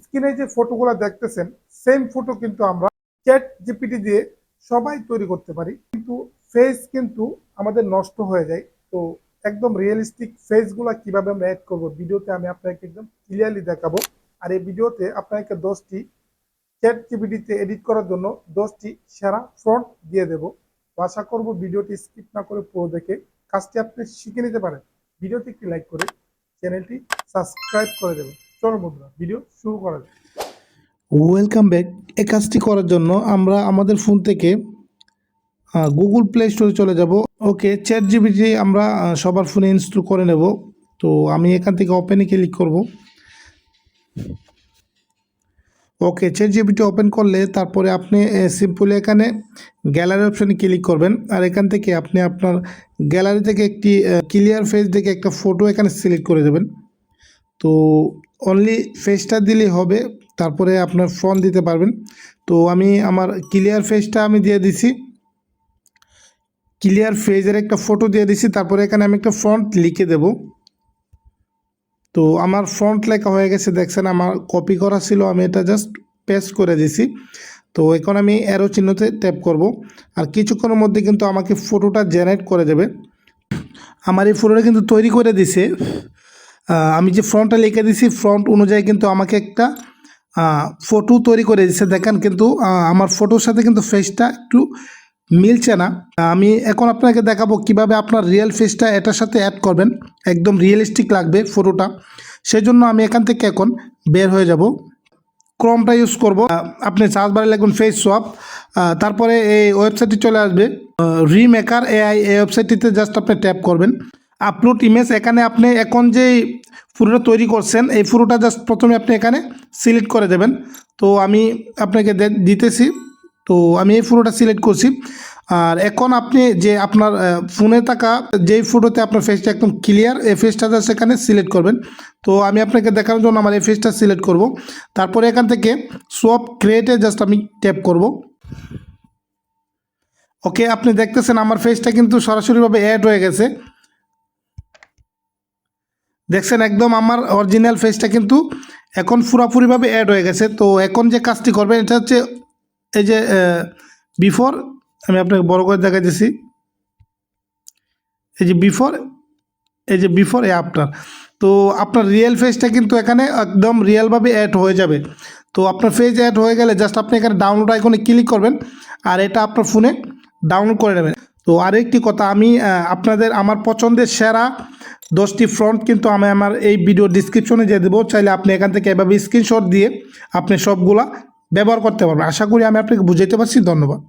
স্ক্রিনে যে ফটোগুলো দেখতেছেন, সেম ফটো কিন্তু আমরা চ্যাট জিপিটি দিয়ে সবাই তৈরি করতে পারি। কিন্তু ফেস কিন্তু আমাদের নষ্ট হয়ে যায়। তো একদম রিয়েলিস্টিক ফেসগুলো কীভাবে আমরা অ্যাড করব, ভিডিওতে আমি আপনাকে একদম ক্লিয়ারলি দেখাবো। আর এই ভিডিওতে আপনাকে দশটি চ্যাট জিপিটিতে এডিট করার জন্য দশটি সেরা ফ্রন্ট দিয়ে দেবো। আশা করব ভিডিওটি স্কিপ না করে পুরো দেখে কাজটি আপনি শিখে নিতে পারেন। ভিডিওতে একটি লাইক করে চ্যানেলটি সাবস্ক্রাইব করে দেবেন। চলো বন্ধুরা ভিডিও শুরু করা যাক। ওয়েলকাম ব্যাক এই কাজটি করার জন্য আমরা আমাদের ফোন থেকে গুগল প্লে স্টোরে চলে যাব। ওকে চ্যাট জিবিটি আমরা সবার ফোনে ইনস্টল করে নেব। তো আমি এখান থেকে ওপেনে ক্লিক করব। ওকে চ্যাট জিবিটি ওপেন করলে তারপরে আপনি সিম্পলি এখানে গ্যালারি অপশানে ক্লিক করবেন। আর এখান থেকে আপনি আপনার গ্যালারি থেকে একটি ক্লিয়ার ফেস দেখে একটা ফটো এখানে সিলেক্ট করে দেবেন। তো অনলি ফেসটা দিলেই হবে, তারপরে আপনার ফ্রন্ট দিতে পারবেন। তো আমি আমার ক্লিয়ার ফেসটা আমি দিয়ে দিছি। ক্লিয়ার ফেজের একটা ফটো দিয়ে দিছি, তারপরে এখানে আমি একটা ফ্রন্ট লিখে দেব। তো আমার ফ্রন্ট লেখা হয়ে গেছে, দেখছেন আমার কপি করা ছিল, আমি এটা জাস্ট পেস্ট করে দিছি। তো এখন আমি অ্যারো চিহ্নতে ট্যাপ করব। আর কিছুক্ষণের মধ্যে কিন্তু আমাকে ফটোটা জেনারেট করে দেবে। আমার এই ফটোটা কিন্তু তৈরি করে দিছে। আমি যে ফ্রন্টটা লিখে দিছি ফ্রন্ট অনুযায়ী কিন্তু আমাকে একটা ফটো তৈরি করে দিচ্ছে দেখেন কিন্তু আমার ফটোর সাথে কিন্তু ফেসটা একটু মিলছে না। আমি এখন আপনাকে দেখাবো কীভাবে আপনার রিয়েল ফেসটা এটার সাথে অ্যাড করবেন। একদম রিয়েলিস্টিক লাগবে ফটোটা সেই জন্য আমি এখান থেকে এখন বের হয়ে যাব। ক্রমটা ইউজ করব। আপনি চার্জ বারে লিখুন ফেস সোয়াপ তারপরে এই ওয়েবসাইটটি চলে আসবে। রিমেকার এআই এই ওয়েবসাইটটিতে জাস্ট আপনি ট্যাপ করবেন। আপলোড ইমেজ এখানে আপনি এখন যে পুরোটা তৈরি করছেন, এই পুরোটা জাস্ট প্রথমে আপনি এখানে সিলেক্ট করে দেবেন। তো আমি আপনাকে দিতেছি। তো আমি এই ফটোটা সিলেক্ট করছি। আর এখন আপনি যে আপনার ফোনে থাকা যেই ফটোতে আপনার ফেসটা একদম ক্লিয়ার এই ফেসটা জাস্ট এখানে সিলেক্ট করবেন। তো আমি আপনাকে দেখানোর জন্য আমার এই ফেসটা সিলেক্ট করব। তারপরে এখান থেকে সব ক্রিয়েটে জাস্ট আমি ট্যাপ করব। ওকে আপনি দেখতেছেন আমার ফেসটা কিন্তু সরাসরিভাবে অ্যাড হয়ে গেছে। দেখছেন, একদম আমার অরিজিনাল ফেসটা কিন্তু এখন পুরোপুরিভাবে অ্যাড হয়ে গেছে। তো এখন যে কাজটি করবেন, এটা হচ্ছে এই যে বিফোর আমি আপনাকে বড় করে দেখাইতেছি এই যে বিফোর এই যে বিফোর এ আফটার তো আপনার রিয়েল ফেসটা কিন্তু এখানে একদম রিয়েলভাবে অ্যাড হয়ে যাবে। তো আপনার ফেস অ্যাড হয়ে গেলে জাস্ট আপনি এখানে ডাউনলোড আইকনে ক্লিক করবেন, আর এটা আপনার ফোনে ডাউনলোড করে নেবেন। তো আরেকটি কথা, আমি আপনাদের আমার পছন্দের সেরা দশটি ফ্রন্ট কিন্তু আমি আমার এই ভিডিও ডিসক্রিপশনে দিয়ে দেবো। চাইলে আপনি এখান থেকে এভাবে স্ক্রিনশট দিয়ে আপনি সবগুলা ব্যবহার করতে পারবেন। আশা করি আমি আপনাকে বুঝাইতে পারছি। ধন্যবাদ।